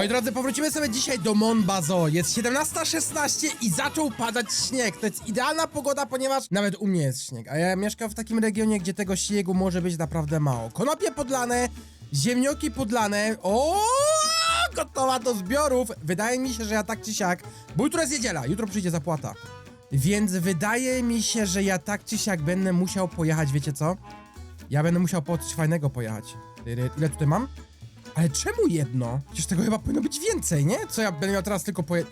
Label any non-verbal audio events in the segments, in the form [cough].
Moi drodzy, powrócimy sobie dzisiaj do Monbazo. Jest 17.16 i zaczął padać śnieg. To jest idealna pogoda, ponieważ nawet u mnie jest śnieg. A ja mieszkam w takim regionie, gdzie tego śniegu może być naprawdę mało. Konopie podlane, ziemnioki podlane. O, gotowa do zbiorów. Wydaje mi się, że ja tak czy siak, bo jutro jest niedziela, jutro przyjdzie zapłata. Więc wydaje mi się, że ja tak czy siak będę musiał pojechać, wiecie co? Ja będę musiał po coś fajnego pojechać. Ile tutaj mam? Ale czemu jedno? Przecież tego chyba powinno być więcej, nie? Co ja będę miał teraz tylko po... jed-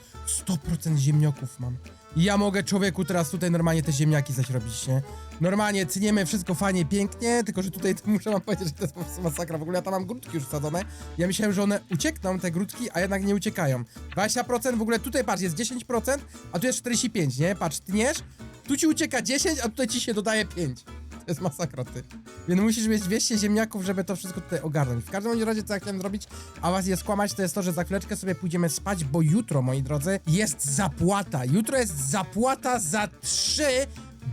100% ziemniaków mam. I ja mogę człowieku teraz tutaj normalnie te ziemniaki zaś robić, nie? Normalnie cyniemy wszystko fajnie, pięknie, tylko że tutaj [laughs] muszę wam powiedzieć, że to jest po prostu masakra. W ogóle ja tam mam grudki już wsadzone. Ja myślałem, że one uciekną, te grudki, a jednak nie uciekają. 20%, w ogóle tutaj patrz, jest 10%, a tu jest 45, nie? Patrz, tniesz, tu ci ucieka 10, a tutaj ci się dodaje 5. Jest masakra, ty. Więc musisz mieć 200 ziemniaków, żeby to wszystko tutaj ogarnąć. W każdym razie, co ja chciałem zrobić, a was je skłamać, to jest to, że za chwileczkę sobie pójdziemy spać, bo jutro, moi drodzy, jest zapłata. Jutro jest zapłata za trzy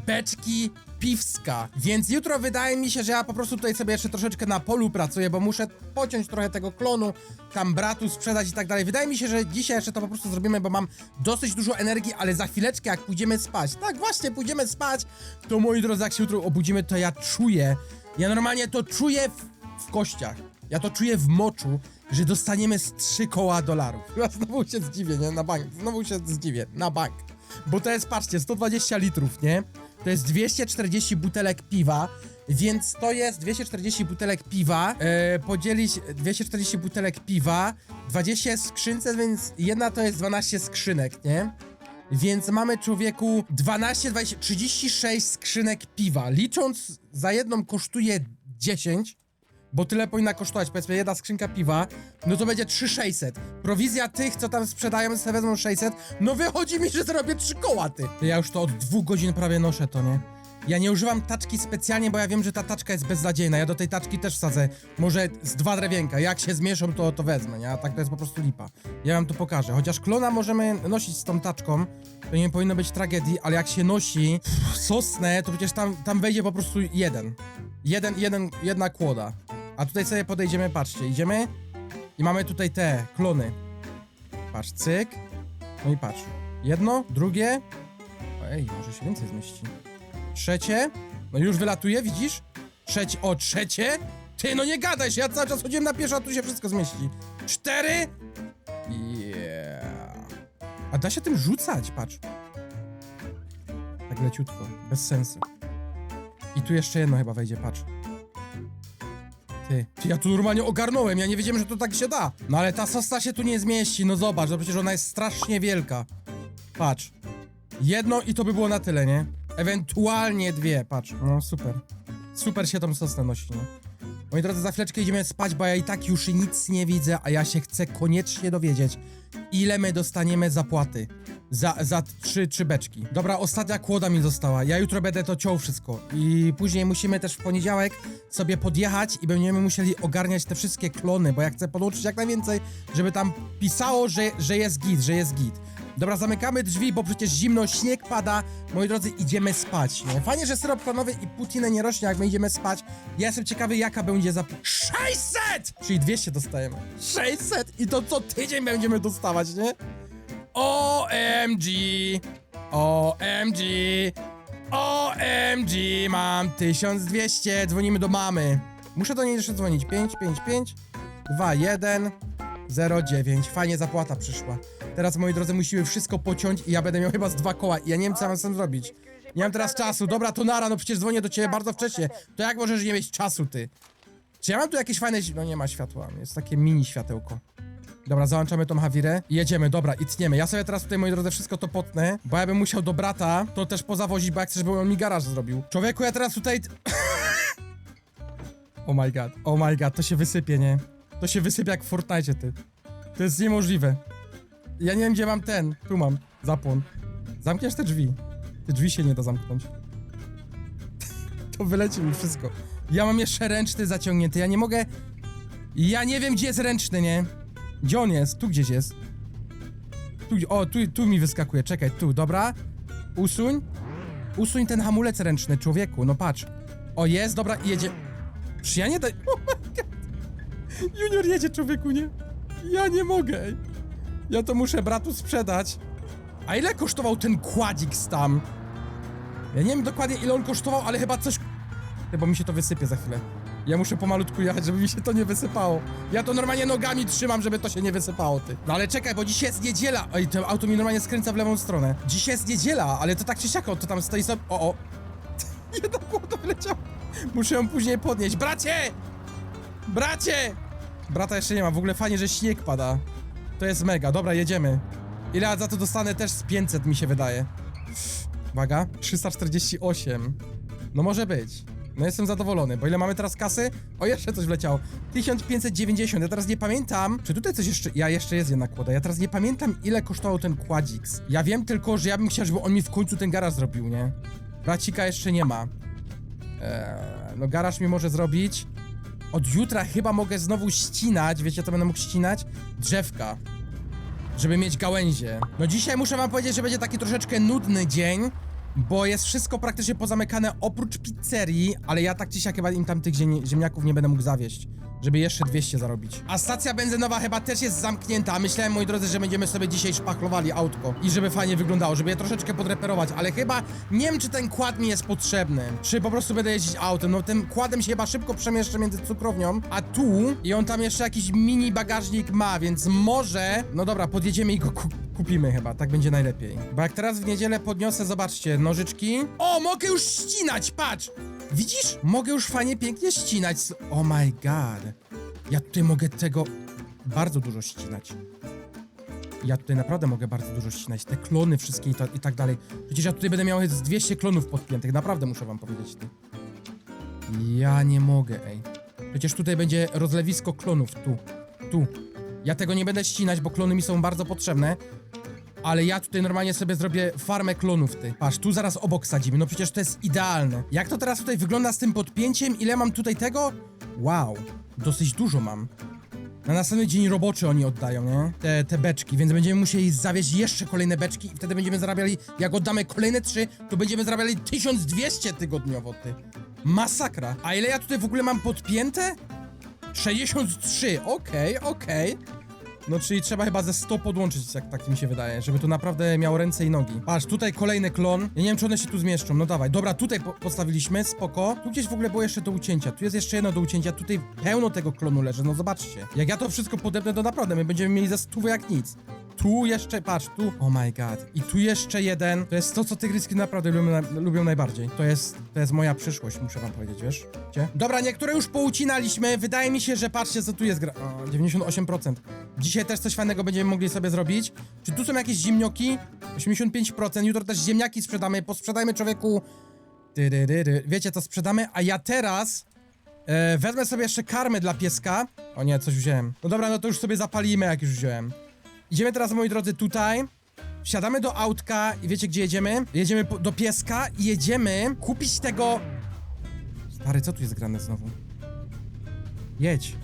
beczki piwska. Więc jutro wydaje mi się, że ja po prostu tutaj sobie jeszcze troszeczkę na polu pracuję, bo muszę pociąć trochę tego klonu, tam bratu sprzedać i tak dalej. Wydaje mi się, że dzisiaj jeszcze to po prostu zrobimy, bo mam dosyć dużo energii, ale za chwileczkę jak pójdziemy spać, tak właśnie, pójdziemy spać, to moi drodzy, jak się jutro obudzimy, to ja czuję, ja normalnie to czuję w, w kościach. Ja to czuję w moczu, że dostaniemy z 3 koła dolarów. Ja znowu się zdziwię, nie? Na bank. Znowu się zdziwię. Na bank. Bo to jest, patrzcie, 120 litrów, nie? To jest 240 butelek piwa, więc to jest 240 butelek piwa, e, podzielić 240 butelek piwa, 20 jest w skrzynce, więc jedna to jest 12 skrzynek, nie? Więc mamy człowieku 12, 20, 36 skrzynek piwa. Licząc za jedną kosztuje 10, bo tyle powinna kosztować, powiedzmy, jedna skrzynka piwa, no to będzie 3600. Prowizja tych, co tam sprzedają, sobie wezmą 600, no wychodzi mi, że zrobię 3 koła, ty. Ja już to od dwóch godzin prawie noszę to, nie? Ja nie używam taczki specjalnie, bo ja wiem, że ta taczka jest beznadziejna. Ja do tej taczki też wsadzę może z dwa drewienka. Jak się zmieszą, to, to wezmę, nie? A tak to jest po prostu lipa. Ja wam to pokażę. Chociaż klona możemy nosić z tą taczką, to nie powinno być tragedii, ale jak się nosi sosnę, to przecież tam, tam wejdzie po prostu jeden. Jeden, jeden, jedna kłoda. A tutaj sobie podejdziemy, patrzcie, idziemy i mamy tutaj te klony. Patrz, cyk. No i patrz. Jedno, drugie. Ej, może się więcej zmieści. Trzecie. No już wylatuje, widzisz? Trzecie, o, trzecie? Ty, no nie gadaj się, ja cały czas chodziłem na pieszo, a tu się wszystko zmieści. Cztery. Yeah. A da się tym rzucać, patrz. Tak leciutko, bez sensu. I tu jeszcze jedno chyba wejdzie, patrz. Ty, ja tu normalnie ogarnąłem, ja nie wiedziałem, że to tak się da. No ale ta sosta się tu nie zmieści, no zobacz, no przecież ona jest strasznie wielka. Patrz. Jedno i to by było na tyle, nie? Ewentualnie dwie, patrz. No super. Super się tą sosnę nosi, nie? Moi drodzy, za chwileczkę idziemy spać, bo ja i tak już nic nie widzę, a ja się chcę koniecznie dowiedzieć, ile my dostaniemy zapłaty za, za trzy, trzy beczki. Dobra, ostatnia kłoda mi została. Ja jutro będę to ciął wszystko. I później musimy też w poniedziałek sobie podjechać i będziemy musieli ogarniać te wszystkie klony, bo ja chcę podłączyć jak najwięcej, żeby tam pisało, że, że jest git, że jest git. Dobra, zamykamy drzwi, bo przecież zimno, śnieg pada. Moi drodzy, idziemy spać, nie? Fajnie, że syrop klonowy i putinę nie rośnie, jak my idziemy spać. Ja jestem ciekawy, jaka będzie za... 600! Czyli 200 dostajemy. 600! I to co tydzień będziemy dostawać, nie? OMG! OMG! OMG! Mam 1200, dzwonimy do mamy. Muszę do niej jeszcze dzwonić. 555 21 09. Fajnie zapłata przyszła. Teraz, moi drodzy, musimy wszystko pociąć i ja będę miał chyba z dwa koła i ja nie wiem, co mam z tym zrobić. Nie mam teraz czasu. Dobra, to nara, no przecież dzwonię do ciebie bardzo wcześnie. To jak możesz nie mieć czasu, ty? Czy ja mam tu jakieś fajne... No nie ma światła, jest takie mini światełko. Dobra, załączamy tą Hawirę i jedziemy, dobra, i tniemy. Ja sobie teraz tutaj, moi drodzy, wszystko to potnę, bo ja bym musiał do brata to też pozawozić, bo ja chcę, żeby on mi garaż zrobił. Człowieku, ja teraz tutaj... [laughs] oh my god, oh my god, to się wysypie, nie? To się wysypie jak w Fortnite, ty. To jest niemożliwe. Ja nie wiem, gdzie mam ten. Tu mam. Zapłon. Zamkniesz te drzwi. Te drzwi się nie da zamknąć. [laughs] to wyleci mi wszystko. Ja mam jeszcze ręczny zaciągnięty, ja nie mogę... Ja nie wiem, gdzie jest ręczny, nie? Gdzie on jest? Tu gdzieś jest. Tu, o, tu, tu mi wyskakuje. Czekaj, tu, dobra. Usuń. Usuń ten hamulec ręczny, człowieku, no patrz. O, jest, dobra, jedzie. Czy ja nie daj... [laughs] Oh. Junior jedzie, człowieku, nie? Ja nie mogę. Ja to muszę bratu sprzedać. A ile kosztował ten kładzik tam? Ja nie wiem dokładnie ile on kosztował, ale chyba coś... Chyba mi się to wysypie za chwilę. Ja muszę pomalutku jechać, żeby mi się to nie wysypało. Ja to normalnie nogami trzymam, żeby to się nie wysypało, ty. No ale czekaj, bo dzisiaj jest niedziela. Oj, to auto mi normalnie skręca w lewą stronę. Dzisiaj jest niedziela, ale to tak czy siak, to tam stoi sobie... O, o. [laughs] Jedno to wyleciało. Muszę ją później podnieść. Bracie! Bracie! Brata jeszcze nie ma, w ogóle fajnie, że śnieg pada. To jest mega, dobra, jedziemy. Ile za to dostanę? Też z 500 mi się wydaje. Uwaga, 348. No może być. No jestem zadowolony, bo ile mamy teraz kasy? O, jeszcze coś wleciało. 1590, ja teraz nie pamiętam, czy tutaj coś jeszcze... Ja, jeszcze jest jedna kłoda, ja teraz nie pamiętam, ile kosztował ten kładziks. Ja wiem tylko, że ja bym chciał, żeby on mi w końcu ten garaż zrobił, nie? Bracika jeszcze nie ma. Eee, no garaż mi może zrobić. Od jutra chyba mogę znowu ścinać, wiecie co będę mógł ścinać? Drzewka. Żeby mieć gałęzie. No dzisiaj muszę wam powiedzieć, że będzie taki troszeczkę nudny dzień, bo jest wszystko praktycznie pozamykane oprócz pizzerii, ale ja tak czy siak chyba im tam tych ziemniaków nie będę mógł zawieść. Żeby jeszcze 200 zarobić. A stacja benzynowa chyba też jest zamknięta. Myślałem, moi drodzy, że będziemy sobie dzisiaj szpachlowali autko. I żeby fajnie wyglądało, żeby je troszeczkę podreperować, ale chyba nie wiem, czy ten kład mi jest potrzebny. Czy po prostu będę jeździć autem. No tym kładem się chyba szybko przemieszczę między cukrownią, a tu i on tam jeszcze jakiś mini bagażnik ma, więc może... No dobra, podjedziemy i go ku kupimy chyba, tak będzie najlepiej. Bo jak teraz w niedzielę podniosę, zobaczcie, nożyczki. O, mogę już ścinać, patrz! Widzisz? Mogę już fajnie, pięknie ścinać. Oh my god. Ja tutaj mogę tego bardzo dużo ścinać. Ja tutaj naprawdę mogę bardzo dużo ścinać. Te klony wszystkie i, i tak dalej. Przecież ja tutaj będę miał z 200 klonów podpiętych. Naprawdę muszę wam powiedzieć. Ty. Ja nie mogę, ej. Przecież tutaj będzie rozlewisko klonów. Tu. Tu. Ja tego nie będę ścinać, bo klony mi są bardzo potrzebne. Ale ja tutaj normalnie sobie zrobię farmę klonów, ty. Patrz, tu zaraz obok sadzimy, no przecież to jest idealne. Jak to teraz tutaj wygląda z tym podpięciem? Ile mam tutaj tego? Wow, dosyć dużo mam. Na następny dzień roboczy oni oddają, nie? Te, te beczki, więc będziemy musieli zawieźć jeszcze kolejne beczki i wtedy będziemy zarabiali, jak oddamy kolejne trzy, to będziemy zarabiali 1200 tygodniowo, ty. Masakra. A ile ja tutaj w ogóle mam podpięte? 63, okej, okej. No, czyli trzeba chyba ze 100 podłączyć, jak tak mi się wydaje, żeby to naprawdę miało ręce i nogi. Patrz, tutaj kolejny klon. Ja nie wiem, czy one się tu zmieszczą. No dawaj. Dobra, tutaj po postawiliśmy, spoko. Tu gdzieś w ogóle było jeszcze do ucięcia. Tu jest jeszcze jedno do ucięcia. Tutaj pełno tego klonu leży, no zobaczcie. Jak ja to wszystko podepnę, to naprawdę my będziemy mieli za stówę jak nic. Tu jeszcze, patrz, tu. Oh my god. I tu jeszcze jeden. To jest to, co tygryski naprawdę lubią, lubią najbardziej. To jest, to jest moja przyszłość, muszę wam powiedzieć, wiesz? Gdzie? Dobra, niektóre już poucinaliśmy. Wydaje mi się, że patrzcie, co tu jest gra... O, 98%. Dzisiaj też coś fajnego będziemy mogli sobie zrobić. Czy tu są jakieś ziemnioki? 85%. Jutro też ziemniaki sprzedamy. Posprzedajmy człowieku... Wiecie, co sprzedamy? A ja teraz... E, wezmę sobie jeszcze karmę dla pieska. O nie, coś wziąłem. No dobra, no to już sobie zapalimy, jak już wziąłem. Idziemy teraz, moi drodzy, tutaj. Wsiadamy do autka i wiecie, gdzie jedziemy? Jedziemy do pieska i jedziemy kupić tego... Stary, co tu jest grane znowu? Jedź.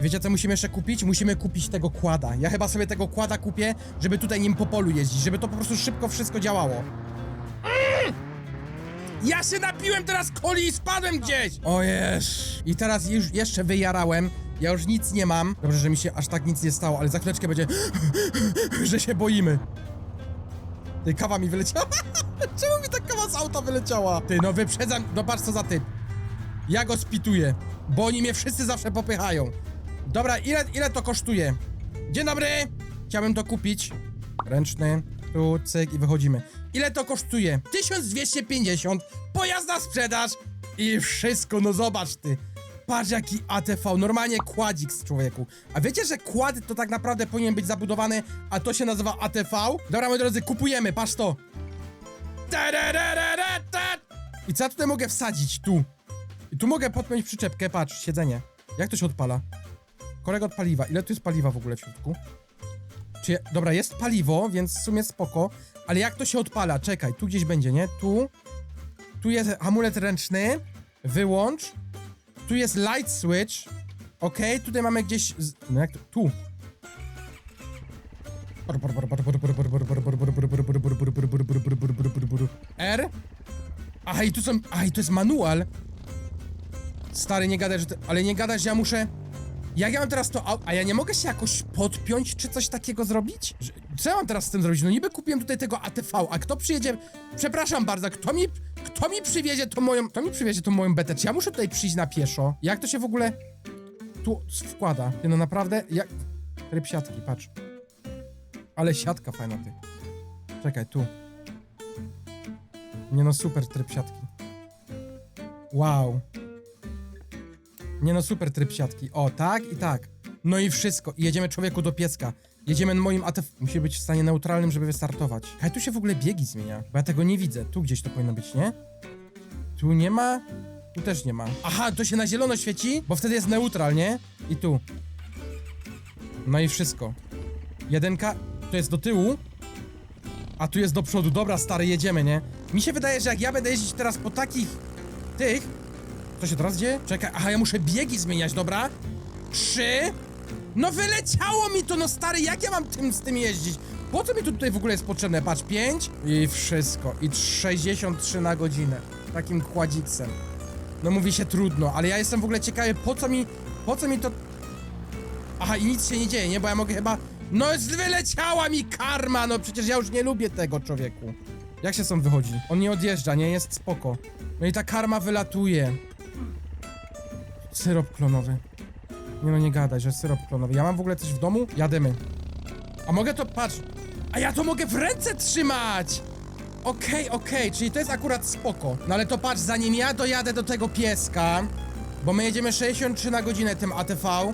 Wiecie, co musimy jeszcze kupić? Musimy kupić tego kłada. Ja chyba sobie tego kłada kupię, żeby tutaj nim po polu jeździć, żeby to po prostu szybko wszystko działało. Ja się napiłem teraz coli i spadłem gdzieś! O jeż. I teraz już jeszcze wyjarałem. Ja już nic nie mam. Dobrze, że mi się aż tak nic nie stało, ale za chwileczkę będzie, [laughs] że się boimy. Ty, kawa mi wyleciała. [laughs] Czemu mi ta kawa z auta wyleciała? Ty, no wyprzedzam, no patrz co za typ. Ja go spituję, bo oni mnie wszyscy zawsze popychają. Dobra, ile, ile to kosztuje? Dzień dobry! Chciałbym to kupić. Ręczny, tu, cyk i wychodzimy. Ile to kosztuje? 1250, pojazd na sprzedaż i wszystko, no zobacz ty. Patrz jaki ATV, normalnie kładzik z człowieku. A wiecie, że kład to tak naprawdę powinien być zabudowany, a to się nazywa ATV? Dobra, moi drodzy, kupujemy, patrz to. I co ja tutaj mogę wsadzić? Tu. I tu mogę podpiąć przyczepkę, patrz, siedzenie. Jak to się odpala? Kolego od paliwa. Ile tu jest paliwa w ogóle w środku? Czy, dobra, jest paliwo, więc w sumie spoko. Ale jak to się odpala? Czekaj, tu gdzieś będzie, nie? Tu. Tu jest amulet ręczny. Wyłącz. Tu jest light switch. Okej, tutaj mamy gdzieś... Z... No jak to? Tu. R. Aha, i tu są... Aha, i to jest manual. Stary, nie gadaj, że... Ale nie gadaj, że ja muszę... Jak ja mam teraz to au- A ja nie mogę się jakoś podpiąć, czy coś takiego zrobić? Co ja mam teraz z tym zrobić? No niby kupiłem tutaj tego ATV, a kto przyjedzie... Przepraszam bardzo, kto mi... Kto mi przywiezie tą moją... Kto mi przywiezie tą moją betę? Czy ja muszę tutaj przyjść na pieszo? Jak to się w ogóle... Tu wkłada? No naprawdę, jak... Ryb siatki, patrz. Ale siatka fajna, ty. Czekaj, tu. Nie no, super tryb siatki. Wow. Nie no, super tryb siatki. O, tak i tak. No i wszystko. I jedziemy człowieku do pieska. Jedziemy moim ATV. Musi być w stanie neutralnym, żeby wystartować. Kaj tu się w ogóle biegi zmienia? Bo ja tego nie widzę. Tu gdzieś to powinno być, nie? Tu nie ma. Tu też nie ma. Aha, to się na zielono świeci, bo wtedy jest neutral, nie? I tu. No i wszystko. Jedynka to jest do tyłu, a tu jest do przodu. Dobra, stary, jedziemy, nie? Mi się wydaje, że jak ja będę jeździć teraz po takich tych. Co się teraz dzieje? Czekaj, aha, ja muszę biegi zmieniać, dobra? Trzy. No wyleciało mi to, no stary, jak ja mam tym, z tym jeździć? Po co mi to tutaj w ogóle jest potrzebne? Patrz, 5 i wszystko. I 63 na godzinę. Takim kładziksem. No mówi się trudno, ale ja jestem w ogóle ciekawy, po co mi, po co mi to... Aha, i nic się nie dzieje, nie? Bo ja mogę chyba... No wyleciała mi karma, no przecież ja już nie lubię tego człowieku. Jak się stąd wychodzi? On nie odjeżdża, nie? Jest spoko. No i ta karma wylatuje. Syrop klonowy. Nie no, nie gadaj, że syrop klonowy. Ja mam w ogóle coś w domu? Jademy. A mogę to, patrz. A ja to mogę w ręce trzymać! Okej, okej, czyli to jest akurat spoko. No ale to patrz, zanim ja dojadę do tego pieska, bo my jedziemy 63 na godzinę tym ATV,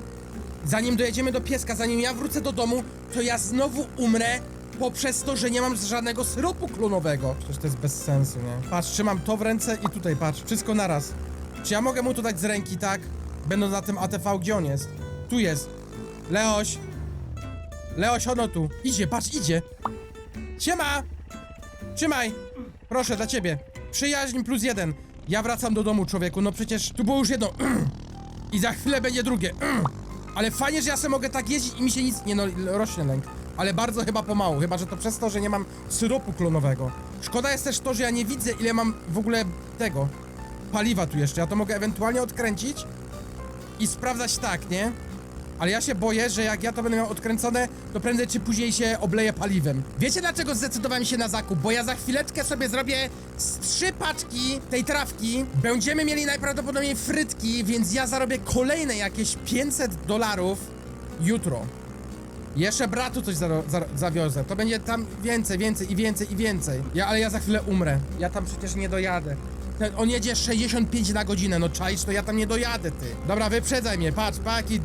zanim dojedziemy do pieska, zanim ja wrócę do domu, to ja znowu umrę poprzez to, że nie mam żadnego syropu klonowego. Przecież to jest bez sensu, nie? Patrz, trzymam to w ręce i tutaj, patrz, wszystko naraz. Czy ja mogę mu to dać z ręki, tak? Będąc na tym ATV, gdzie on jest? Tu jest. Leoś. Leoś, ono tu. Idzie, patrz, idzie. Siema! Trzymaj! Proszę, dla ciebie. Przyjaźń plus jeden. Ja wracam do domu, człowieku. No przecież tu było już jedno. [clears throat] I za chwilę będzie drugie. [clears throat] Ale fajnie, że ja sobie mogę tak jeździć i mi się nic... Nie no, rośnie lęk. Ale bardzo chyba pomału. Chyba, że to przez to, że nie mam syropu klonowego. Szkoda jest też to, że ja nie widzę, ile mam w ogóle tego... Paliwa tu jeszcze. Ja to mogę ewentualnie odkręcić i sprawdzać tak, nie? Ale ja się boję, że jak ja to będę miał odkręcone, to prędzej czy później się obleję paliwem. Wiecie dlaczego zdecydowałem się na zakup? Bo ja za chwileczkę sobie zrobię z trzy paczki tej trawki. Będziemy mieli najprawdopodobniej frytki, więc ja zarobię kolejne jakieś 500 dolarów jutro. Jeszcze bratu coś zaro- za- zawiozę. To będzie tam więcej, więcej i więcej i więcej. Ja, ale ja za chwilę umrę. Ja tam przecież nie dojadę. Ten, on jedzie 65 na godzinę, no czaisz, to ja tam nie dojadę, ty. Dobra, wyprzedzaj mnie, patrz, pa, jaki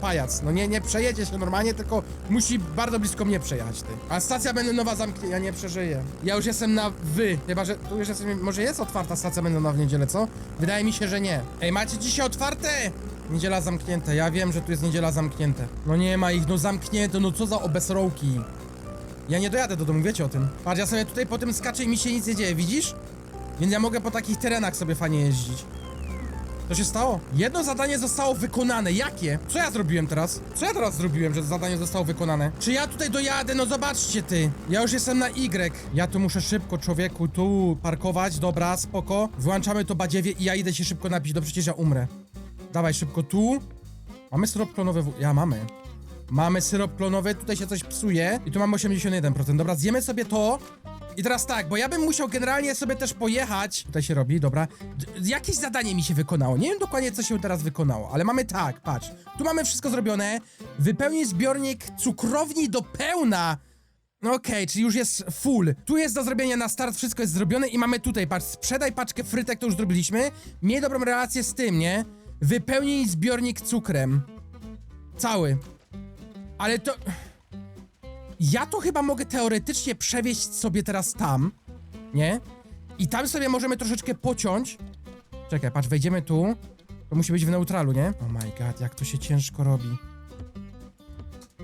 pajac. No nie, nie przejedzie się normalnie, tylko musi bardzo blisko mnie przejechać, ty. A stacja benzynowa zamknie, ja nie przeżyję. Ja już jestem na wy, chyba, że tu już jestem, może jest otwarta stacja benzynowa w niedzielę, co? Wydaje mi się, że nie. Ej, macie dzisiaj otwarte? Niedziela zamknięte, ja wiem, że tu jest niedziela zamknięte. No nie ma ich, no zamknięte, no co za obesrołki. Ja nie dojadę do domu, wiecie o tym. Patrz, ja sobie tutaj po tym skaczę i mi się nic nie dzieje, widzisz? Więc ja mogę po takich terenach sobie fajnie jeździć. Co się stało? Jedno zadanie zostało wykonane. Jakie? Co ja zrobiłem teraz? Co ja teraz zrobiłem, że zadanie zostało wykonane? Czy ja tutaj dojadę? No zobaczcie ty. Ja już jestem na Y. Ja tu muszę szybko, człowieku, tu parkować. Dobra, spoko. Wyłączamy to badziewie i ja idę się szybko napić. No przecież ja umrę. Dawaj szybko tu. Mamy syrop klonowy. W... Ja mamy. Mamy syrop klonowy, tutaj się coś psuje i tu mamy 81%. Dobra, zjemy sobie to. I teraz tak, bo ja bym musiał generalnie sobie też pojechać. Tutaj się robi, dobra. D jakieś zadanie mi się wykonało. Nie wiem dokładnie, co się teraz wykonało, ale mamy tak, patrz. Tu mamy wszystko zrobione. Wypełnij zbiornik cukrowni do pełna. No okej, czyli już jest full. Tu jest do zrobienia na start, wszystko jest zrobione i mamy tutaj, patrz, sprzedaj paczkę frytek, to już zrobiliśmy. Miej dobrą relację z tym, nie? Wypełnij zbiornik cukrem. Cały. Ale to... Ja to chyba mogę teoretycznie przewieźć sobie teraz tam, nie? I tam sobie możemy troszeczkę pociąć. Czekaj, patrz, wejdziemy tu. To musi być w neutralu, nie? Oh my god, jak to się ciężko robi.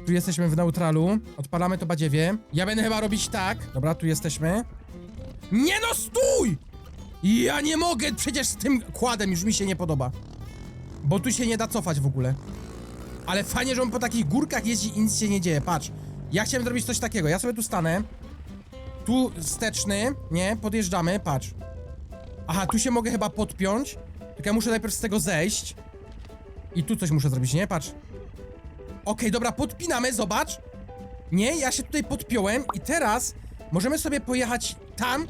Tu jesteśmy w neutralu. Odpalamy to badziewie. Ja będę chyba robić tak. Dobra, tu jesteśmy. Nie no, stój! Ja nie mogę, przecież z tym kładem już mi się nie podoba. Bo tu się nie da cofać w ogóle. Ale fajnie, że on po takich górkach jeździ i nic się nie dzieje. Patrz, ja chciałem zrobić coś takiego. Ja sobie tu stanę. Tu wsteczny, nie? Podjeżdżamy, patrz. Aha, tu się mogę chyba podpiąć. Tylko ja muszę najpierw z tego zejść. I tu coś muszę zrobić, nie? Patrz. Okej, dobra, podpinamy, zobacz. Nie, ja się tutaj podpiąłem i teraz możemy sobie pojechać tam,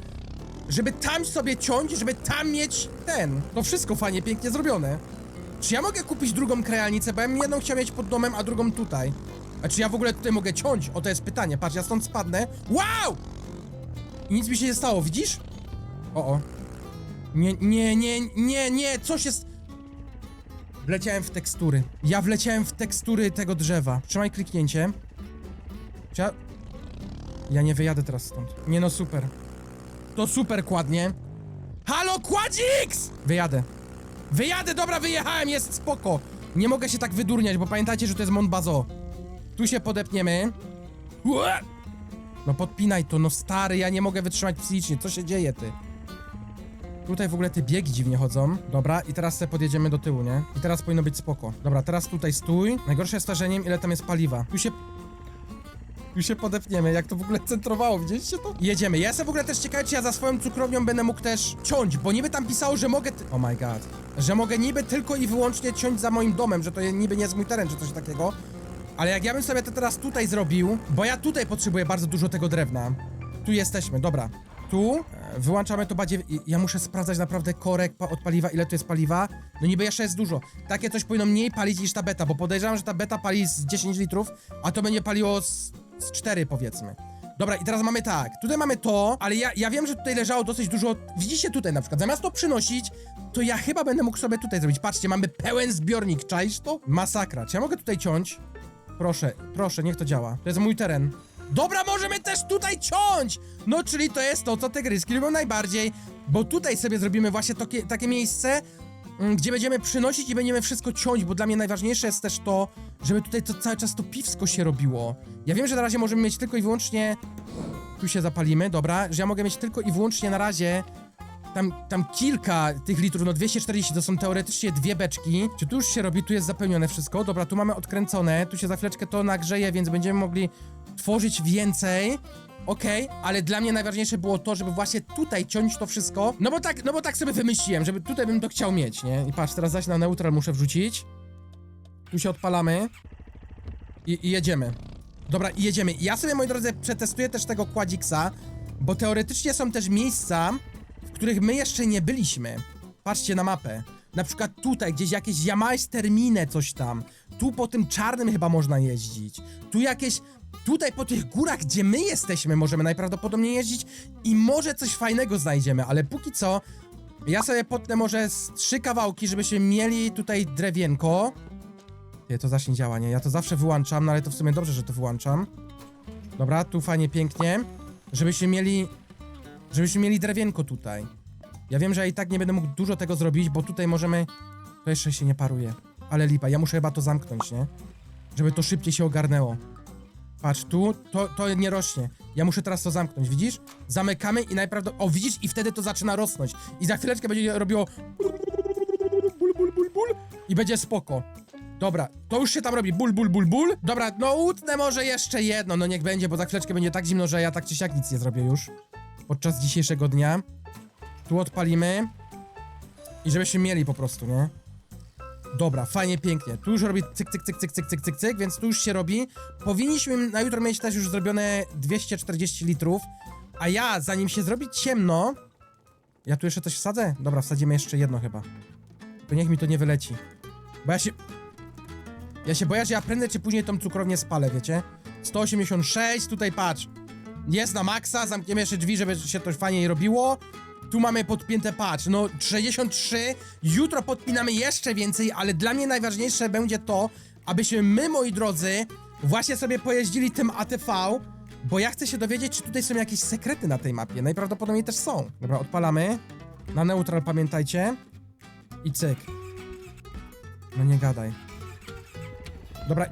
żeby tam sobie ciąć, żeby tam mieć ten. To wszystko fajnie, pięknie zrobione. Czy ja mogę kupić drugą krajalnicę, bo ja jedną chciał mieć pod domem, a drugą tutaj. A czy ja w ogóle tutaj mogę ciąć? O, to jest pytanie. Patrz, ja stąd spadnę. Wow! I nic mi się nie stało, widzisz? O, o. Nie, nie, nie, nie, nie, coś jest... Wleciałem w tekstury. Ja wleciałem w tekstury tego drzewa. Trzymaj kliknięcie. Czy ja... Ja nie wyjadę teraz stąd. Nie no, super. To super kładnie. Halo, Kładziks! Wyjadę. Wyjadę, dobra, wyjechałem, jest spoko. Nie mogę się tak wydurniać, bo pamiętajcie, że to jest Mont Bazo. Tu się podepniemy. Ue! No podpinaj to, no stary, ja nie mogę wytrzymać psychicznie, co się dzieje, ty? Tutaj w ogóle te biegi dziwnie chodzą. Dobra, i teraz sobie podjedziemy do tyłu, nie? I teraz powinno być spoko. Dobra, teraz tutaj stój. Najgorsze jest starzeniem, ile tam jest paliwa. Tu się... Tu się podepniemy, jak to w ogóle centrowało, widzieliście to? Jedziemy. Ja jestem w ogóle też ciekawy, czy ja za swoją cukrownią będę mógł też ciąć, bo niby tam pisało, że mogę... Ty... Oh my god. Że mogę niby tylko i wyłącznie ciąć za moim domem, że to niby nie jest mój teren, czy coś takiego. Ale jak ja bym sobie to teraz tutaj zrobił, bo ja tutaj potrzebuję bardzo dużo tego drewna. Tu jesteśmy, dobra. Tu e, wyłączamy to badzie. i Ja muszę sprawdzać naprawdę korek od paliwa, ile tu jest paliwa. No niby jeszcze jest dużo. Takie coś powinno mniej palić niż ta beta, bo podejrzewam, że ta beta pali z 10 litrów, a to będzie paliło z, z 4 powiedzmy. Dobra, i teraz mamy tak. Tutaj mamy to, ale ja, ja wiem, że tutaj leżało dosyć dużo. Widzicie tutaj na przykład, zamiast to przynosić, to ja chyba będę mógł sobie tutaj zrobić. Patrzcie, mamy pełen zbiornik, czaisz to? Masakra. Czy ja mogę tutaj ciąć? Proszę, proszę, niech to działa. To jest mój teren. Dobra, możemy też tutaj ciąć! No, czyli to jest to, co te gryzki lubią najbardziej, bo tutaj sobie zrobimy właśnie takie, takie miejsce, mm, gdzie będziemy przynosić i będziemy wszystko ciąć, bo dla mnie najważniejsze jest też to, żeby tutaj to cały czas to piwsko się robiło. Ja wiem, że na razie możemy mieć tylko i wyłącznie... Tu się zapalimy, dobra, że ja mogę mieć tylko i wyłącznie na razie tam, tam kilka tych litrów, no 240 to są teoretycznie dwie beczki. Czy tu już się robi, tu jest zapełnione wszystko. Dobra, tu mamy odkręcone, tu się za chwileczkę to nagrzeje, więc będziemy mogli tworzyć więcej. Okej, ale dla mnie najważniejsze było to, żeby właśnie tutaj ciąć to wszystko. No bo tak, no bo tak sobie wymyśliłem, żeby tutaj bym to chciał mieć, nie? I patrz, teraz zaś na neutral muszę wrzucić. Tu się odpalamy. I, i jedziemy. Dobra, i jedziemy. Ja sobie, moi drodzy, przetestuję też tego Quadziksa, bo teoretycznie są też miejsca, w których my jeszcze nie byliśmy. Patrzcie na mapę. Na przykład tutaj, gdzieś jakieś Jamais Termine, coś tam. Tu po tym czarnym chyba można jeździć. Tu jakieś... Tutaj po tych górach, gdzie my jesteśmy, możemy najprawdopodobniej jeździć i może coś fajnego znajdziemy, ale póki co... Ja sobie potnę może z trzy kawałki, żebyśmy mieli tutaj drewienko. Nie, to zacznie działa, nie? Ja to zawsze wyłączam, no ale to w sumie dobrze, że to wyłączam. Dobra, tu fajnie, pięknie. Żebyśmy mieli... Żebyśmy mieli drewienko tutaj. Ja wiem, że ja i tak nie będę mógł dużo tego zrobić, bo tutaj możemy... To jeszcze się nie paruje. Ale lipa, ja muszę chyba to zamknąć, nie? Żeby to szybciej się ogarnęło. Patrz, tu, to, to nie rośnie. Ja muszę teraz to zamknąć, widzisz? Zamykamy i najprawdopodobniej... O, widzisz? I wtedy to zaczyna rosnąć. I za chwileczkę będzie robiło... Ból, ból, ból, ból. I będzie spoko. Dobra, to już się tam robi. Ból, ból, ból, ból. Dobra, no utnę może jeszcze jedno, no niech będzie, bo za chwileczkę będzie tak zimno, że ja tak czy siak nic nie zrobię już. Podczas dzisiejszego dnia. Tu odpalimy. I żebyśmy mieli po prostu, nie? Dobra, fajnie, pięknie. Tu już robi cyk, cyk, cyk, cyk, cyk, cyk, cyk, cyk, więc tu już się robi. Powinniśmy na jutro mieć też już zrobione 240 litrów. A ja, zanim się zrobi ciemno... Ja tu jeszcze coś wsadzę? Dobra, wsadzimy jeszcze jedno chyba. To niech mi to nie wyleci. Bo ja się... Ja się boję, że ja prędzej czy później tą cukrownię spalę, wiecie? 186, tutaj patrz. Jest na maksa, zamkniemy jeszcze drzwi, żeby się to fajniej robiło. Tu mamy podpięte patch, no 63, jutro podpinamy jeszcze więcej, ale dla mnie najważniejsze będzie to, abyśmy my, moi drodzy, właśnie sobie pojeździli tym ATV, bo ja chcę się dowiedzieć, czy tutaj są jakieś sekrety na tej mapie. Najprawdopodobniej też są. Dobra, odpalamy. Na neutral pamiętajcie. I cyk. No nie gadaj. Dobra,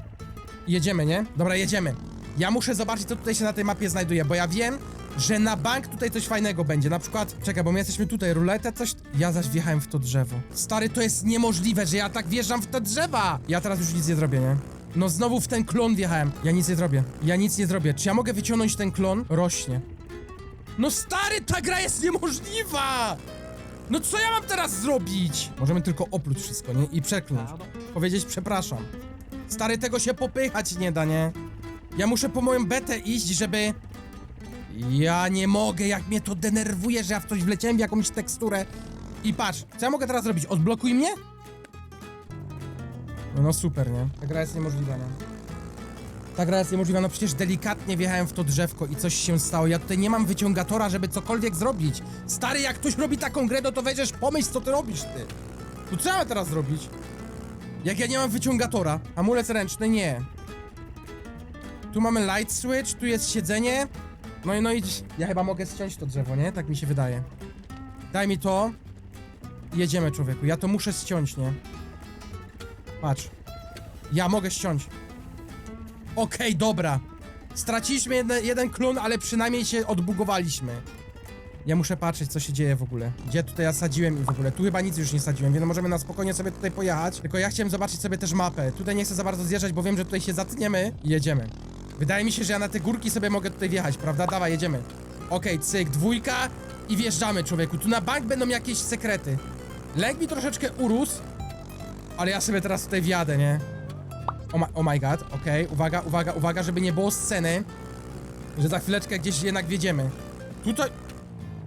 jedziemy, nie? Dobra, jedziemy. Ja muszę zobaczyć, co tutaj się na tej mapie znajduje, bo ja wiem, że na bank tutaj coś fajnego będzie. Na przykład, czekaj, bo my jesteśmy tutaj, ruletę, coś... Ja zaś wjechałem w to drzewo. Stary, to jest niemożliwe, że ja tak wjeżdżam w te drzewa! Ja teraz już nic nie zrobię, nie? No znowu w ten klon wjechałem. Ja nic nie zrobię. Ja nic nie zrobię. Czy ja mogę wyciągnąć ten klon? Rośnie. No stary, ta gra jest niemożliwa! No co ja mam teraz zrobić? Możemy tylko opluć wszystko, nie? I przekląć. Powiedzieć przepraszam. Stary, tego się popychać nie da, nie? Ja muszę po moją betę iść, żeby... Ja nie mogę, jak mnie to denerwuje, że ja w coś wleciałem w jakąś teksturę. I patrz, co ja mogę teraz zrobić? Odblokuj mnie? No, no super, nie? Ta gra jest niemożliwa, nie? Ta gra jest niemożliwa, no przecież delikatnie wjechałem w to drzewko i coś się stało. Ja tutaj nie mam wyciągatora, żeby cokolwiek zrobić. Stary, jak ktoś robi taką grę, no to weźmiesz pomyśl, co ty robisz, ty. No co ja mam teraz zrobić? Jak ja nie mam wyciągatora? Amulet ręczny? Nie. Tu mamy light switch, tu jest siedzenie. No i no i ja chyba mogę ściąć to drzewo, nie? Tak mi się wydaje. Daj mi to. Jedziemy, człowieku. Ja to muszę ściąć, nie? Patrz. Ja mogę ściąć. Okej, dobra. Straciliśmy jeden, jeden klon, ale przynajmniej się odbugowaliśmy. Ja muszę patrzeć, co się dzieje w ogóle. Gdzie tutaj ja sadziłem i w ogóle. Tu chyba nic już nie sadziłem, więc możemy na spokojnie sobie tutaj pojechać. Tylko ja chciałem zobaczyć sobie też mapę. Tutaj nie chcę za bardzo zjeżdżać, bo wiem, że tutaj się zatniemy jedziemy. Wydaje mi się, że ja na te górki sobie mogę tutaj wjechać, prawda? Dawaj, jedziemy. Okej, cyk, dwójka i wjeżdżamy, człowieku. Tu na bank będą jakieś sekrety. Lęk mi troszeczkę urósł, ale ja sobie teraz tutaj wjadę, nie? Oh my, oh my god, okej, uwaga, uwaga, uwaga, żeby nie było sceny, że za chwileczkę gdzieś jednak wjedziemy. Tutaj...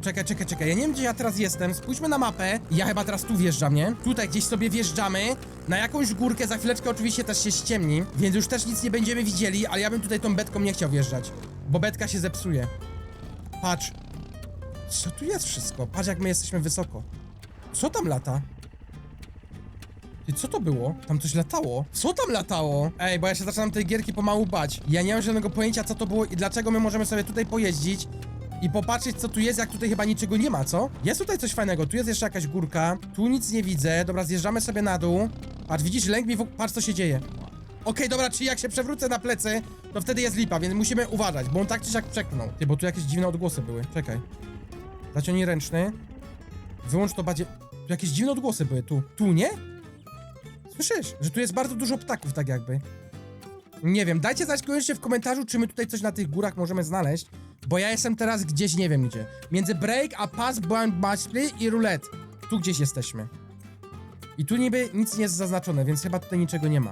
Czekaj, czekaj, czekaj, ja nie wiem gdzie ja teraz jestem, spójrzmy na mapę, ja chyba teraz tu wjeżdżam, nie? Tutaj gdzieś sobie wjeżdżamy, na jakąś górkę, za chwileczkę oczywiście też się ściemni, więc już też nic nie będziemy widzieli, ale ja bym tutaj tą betką nie chciał wjeżdżać, bo betka się zepsuje. Patrz. Co tu jest wszystko? Patrz jak my jesteśmy wysoko. Co tam lata? Co to było? Tam coś latało? Co tam latało? Ej, bo ja się zaczynam tej gierki pomału bać. Ja nie mam żadnego pojęcia, co to było i dlaczego my możemy sobie tutaj pojeździć i popatrzeć, co tu jest, jak tutaj chyba niczego nie ma, co? Jest tutaj coś fajnego, tu jest jeszcze jakaś górka, tu nic nie widzę, dobra, zjeżdżamy sobie na dół. Patrz, widzisz, lęk mi, w... patrz, co się dzieje. Okej, dobra, czyli jak się przewrócę na plecy, to wtedy jest lipa, więc musimy uważać, bo on tak czy siak przeklnął. Ty, bo tu jakieś dziwne odgłosy były, czekaj. Zaciągnij ręczny. Wyłącz to bardziej... Tu jakieś dziwne odgłosy były, tu. Tu, nie? Słyszysz, że tu jest bardzo dużo ptaków, tak jakby. Nie wiem, dajcie znać koniecznie w komentarzu, czy my tutaj coś na tych górach możemy znaleźć, bo ja jestem teraz gdzieś, nie wiem gdzie. Między break, a pass, blind matchplay i roulette. Tu gdzieś jesteśmy. I tu niby nic nie jest zaznaczone, więc chyba tutaj niczego nie ma.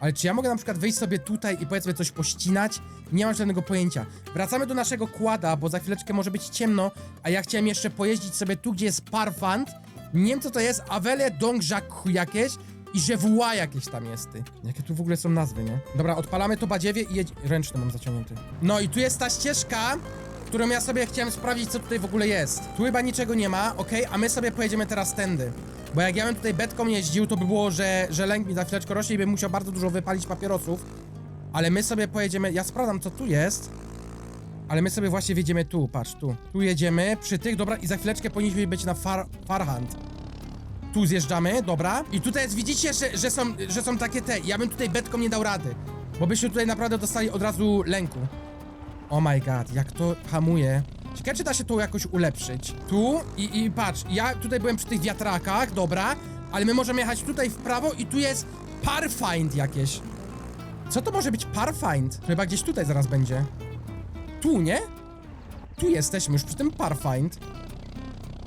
Ale czy ja mogę na przykład wyjść sobie tutaj i powiedzmy coś pościnać? Nie mam żadnego pojęcia. Wracamy do naszego kłada, bo za chwileczkę może być ciemno, a ja chciałem jeszcze pojeździć sobie tu, gdzie jest Parfand. Nie wiem co to jest, Avele Dongjaku jakieś i Żewła jakieś tam jest, ty. Jakie tu w ogóle są nazwy, nie? Dobra, odpalamy to badziewie i jedź... Ręczny mam zaciągnięty. No i tu jest ta ścieżka, którą ja sobie chciałem sprawdzić, co tutaj w ogóle jest. Tu chyba niczego nie ma, okej, a my sobie pojedziemy teraz tędy. Bo jak ja bym tutaj betką jeździł, to by było, że, że lęk mi za chwileczkę rośnie i bym musiał bardzo dużo wypalić papierosów. Ale my sobie pojedziemy, ja sprawdzam co tu jest. Ale my sobie właśnie wjedziemy tu, patrz, tu. Tu jedziemy, przy tych, dobra, i za chwileczkę powinniśmy być na far, Farhand. Tu zjeżdżamy, dobra. I tutaj jest, widzicie, że, że, są, że są takie te. Ja bym tutaj betką nie dał rady. Bo byśmy tutaj naprawdę dostali od razu lęku. Oh my god, jak to hamuje. Ciekawe, czy da się to jakoś ulepszyć. Tu i, i patrz, ja tutaj byłem przy tych wiatrakach, dobra, ale my możemy jechać tutaj w prawo i tu jest Parfind jakieś. Co to może być Parfind? Chyba gdzieś tutaj zaraz będzie. Tu, nie? Tu jesteśmy już przy tym Parfind.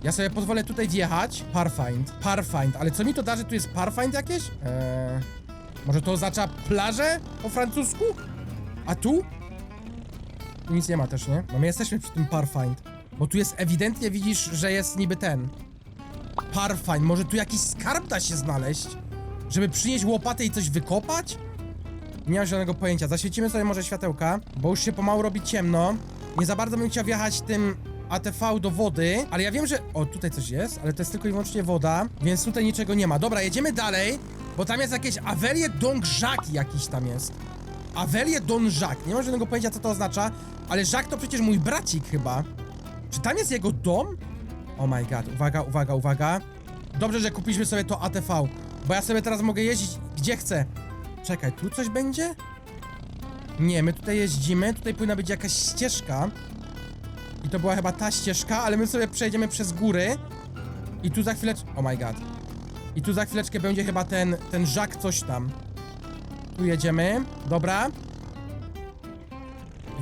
Ja sobie pozwolę tutaj wjechać. Parfind. Parfind. Ale co mi to da, że tu jest Parfind jakieś? Eee, może to oznacza plażę po francusku? A tu? Tu nic nie ma też, nie? No my jesteśmy przy tym Parfind. Bo tu jest ewidentnie, widzisz, że jest niby ten. Parfind. Może tu jakiś skarb da się znaleźć? Żeby przynieść łopatę i coś wykopać? Nie mam żadnego pojęcia. Zaświecimy sobie może światełka, bo już się pomału robi ciemno. Nie za bardzo bym chciał wjechać tym ATV do wody, ale ja wiem, że... O, tutaj coś jest, ale to jest tylko i wyłącznie woda, więc tutaj niczego nie ma. Dobra, jedziemy dalej, bo tam jest jakieś Avelie Dongjak jakiś tam jest. Avelie Donjak. Nie mam żadnego pojęcia, co to oznacza, ale Jacques to przecież mój bracik chyba. Czy tam jest jego dom? Oh my god, uwaga, uwaga, uwaga. Dobrze, że kupiliśmy sobie to ATV, bo ja sobie teraz mogę jeździć gdzie chcę. Czekaj, tu coś będzie? Nie, my tutaj jeździmy, tutaj powinna być jakaś ścieżka. To była chyba ta ścieżka, ale my sobie przejdziemy przez góry. I tu za chwileczkę... Oh my god. I tu za chwileczkę będzie chyba ten, ten żak coś tam. Tu jedziemy. Dobra.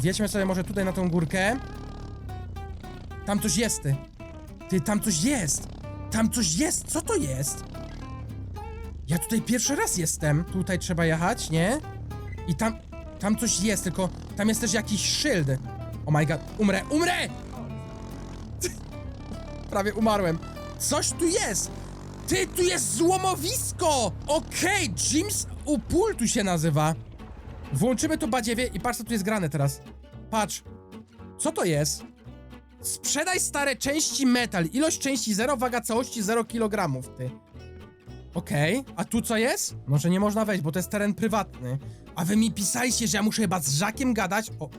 Wjedźmy sobie może tutaj na tą górkę. Tam coś jest, ty. Ty, tam coś jest. Tam coś jest, co to jest? Ja tutaj pierwszy raz jestem. Tutaj trzeba jechać, nie? I tam, tam coś jest, tylko tam jest też jakiś szyld. Oh my god, umrę, umrę! Prawie umarłem. Coś tu jest! Ty, tu jest złomowisko! Okej, James Upul tu się nazywa. Włączymy to badziewie i patrz co tu jest grane teraz. Patrz. Co to jest? Sprzedaj stare części metal. Ilość części 0, waga całości 0 kg, ty. Okej, a tu co jest? Może nie można wejść, bo to jest teren prywatny. A wy mi pisaliście, że ja muszę chyba z Żakiem gadać? O,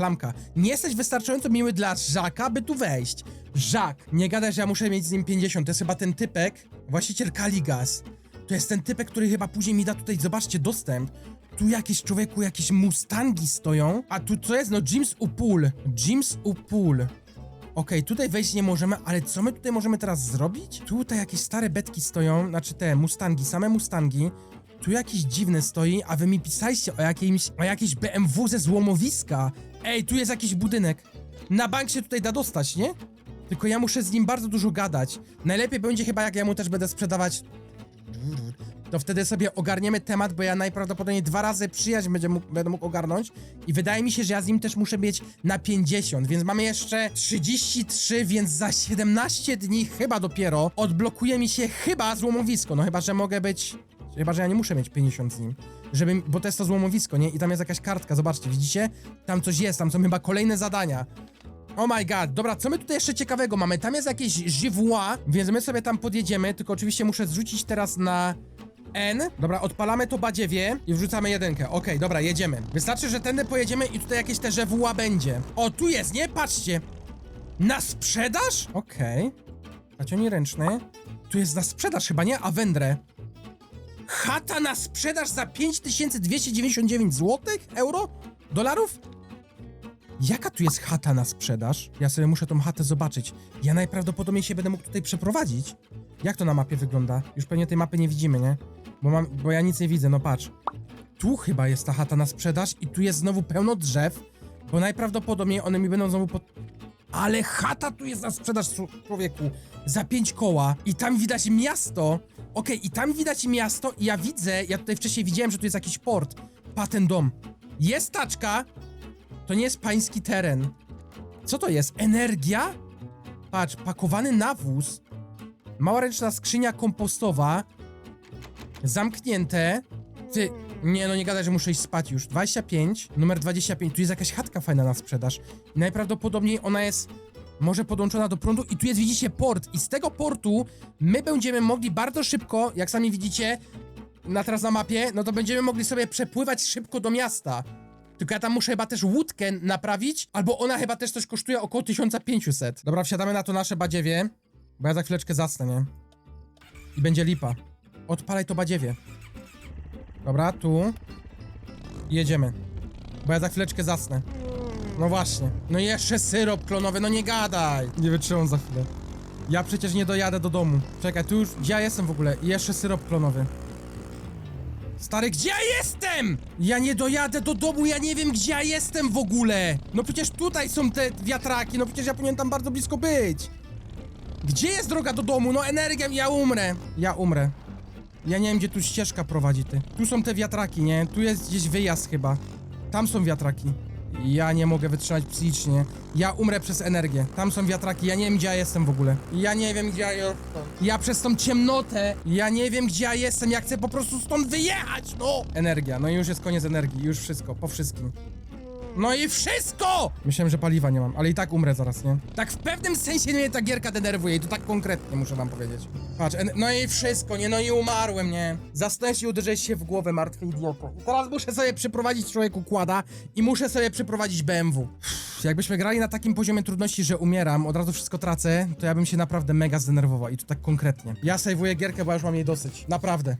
klamka. Nie jesteś wystarczająco miły dla Żaka, by tu wejść. Żak, nie gadaj, że ja muszę mieć z nim 50. To jest chyba ten typek, właściciel Kaligas. To jest ten typek, który chyba później mi da tutaj, zobaczcie, dostęp. Tu jakieś człowieku, jakieś Mustangi stoją. A tu co jest? No James Upul. James Upul. Okej, tutaj wejść nie możemy, ale co my tutaj możemy teraz zrobić? Tutaj jakieś stare betki stoją, znaczy te Mustangi, same Mustangi. Tu jakiś dziwny stoi, a wy mi pisaliście o jakimś, o jakiejś BMW ze złomowiska. Ej, tu jest jakiś budynek. Na bank się tutaj da dostać, nie? Tylko ja muszę z nim bardzo dużo gadać. Najlepiej będzie chyba, jak ja mu też będę sprzedawać to wtedy sobie ogarniemy temat, bo ja najprawdopodobniej dwa razy przyjaźń będzie mógł, będę mógł ogarnąć i wydaje mi się, że ja z nim też muszę mieć na 50, więc mamy jeszcze 33, więc za 17 dni chyba dopiero odblokuje mi się chyba złomowisko, no chyba, że mogę być... Chyba, że ja nie muszę mieć 50 z nim. Żeby, bo to jest to złomowisko, nie? I tam jest jakaś kartka, zobaczcie, widzicie? Tam coś jest, tam są chyba kolejne zadania. Oh my god, dobra, co my tutaj jeszcze ciekawego mamy? Tam jest jakieś żywła, więc my sobie tam podjedziemy, tylko oczywiście muszę zrzucić teraz na N. Dobra, odpalamy to badziewie i wrzucamy jedynkę. Okej, dobra, jedziemy. Wystarczy, że tędy pojedziemy i tutaj jakieś te żewła będzie. O, tu jest, nie? Patrzcie. Na sprzedaż? Okej. Okay. ręczny. Tu jest na sprzedaż chyba, nie? A wędrę. Chata na sprzedaż za 5299 zł? Euro? Dolarów? Jaka tu jest chata na sprzedaż? Ja sobie muszę tą chatę zobaczyć. Ja najprawdopodobniej się będę mógł tutaj przeprowadzić. Jak to na mapie wygląda? Już pewnie tej mapy nie widzimy, nie? Bo, mam, bo ja nic nie widzę, no patrz. Tu chyba jest ta chata na sprzedaż i tu jest znowu pełno drzew, bo najprawdopodobniej one mi będą znowu pod... Ale chata tu jest na sprzedaż, człowieku, za pięć koła i tam widać miasto. Okej, i tam widać miasto i ja widzę, ja tutaj wcześniej widziałem, że tu jest jakiś port. Pa, ten dom. Jest taczka, to nie jest pański teren. Co to jest? Energia? Patrz, pakowany nawóz. Mała ręczna skrzynia kompostowa. Zamknięte. Ty, nie no nie gadaj, że muszę iść spać już. 25, numer 25. Tu jest jakaś chatka fajna na sprzedaż. Najprawdopodobniej ona jest może podłączona do prądu i tu jest, widzicie, port. I z tego portu my będziemy mogli bardzo szybko, jak sami widzicie, na teraz na mapie, no to będziemy mogli sobie przepływać szybko do miasta. Tylko ja tam muszę chyba też łódkę naprawić, albo ona chyba też coś kosztuje około 1500. Dobra, wsiadamy na to nasze badziewie, bo ja za chwileczkę zasnę, nie? I będzie lipa. Odpalaj to badziewie. Dobra, tu. Jedziemy. Bo ja za chwileczkę zasnę. No właśnie. No i jeszcze syrop klonowy, no nie gadaj. Nie wytrzymam za chwilę. Ja przecież nie dojadę do domu. Czekaj, tu już... Gdzie ja jestem w ogóle? I jeszcze syrop klonowy. Stary, gdzie ja jestem? Ja nie dojadę do domu, ja nie wiem gdzie ja jestem w ogóle. No przecież tutaj są te wiatraki, no przecież ja powinienem tam bardzo blisko być. Gdzie jest droga do domu? No energię, ja umrę. Ja umrę. Ja nie wiem gdzie tu ścieżka prowadzi, ty. Tu są te wiatraki, nie? Tu jest gdzieś wyjazd chyba. Tam są wiatraki. Ja nie mogę wytrzymać psychicznie. Ja umrę przez energię. Tam są wiatraki, ja nie wiem gdzie ja jestem w ogóle. Ja nie wiem gdzie ja jestem. Ja przez tą ciemnotę, ja nie wiem gdzie ja jestem, ja chcę po prostu stąd wyjechać, no! Energia, no i już jest koniec energii, już wszystko, po wszystkim. No i wszystko! Myślałem, że paliwa nie mam, ale i tak umrę zaraz, nie? Tak w pewnym sensie mnie ta gierka denerwuje i to tak konkretnie muszę wam powiedzieć. Patrz, no i wszystko, nie? No i umarłem, nie? Zasnąłeś i uderzyłeś się w głowę, martwy idioto. I teraz muszę sobie przyprowadzić człowieku kłada i muszę sobie przyprowadzić BMW. Jakbyśmy grali na takim poziomie trudności, że umieram, od razu wszystko tracę, to ja bym się naprawdę mega zdenerwował i to tak konkretnie. Ja sejwuję gierkę, bo ja już mam jej dosyć. Naprawdę.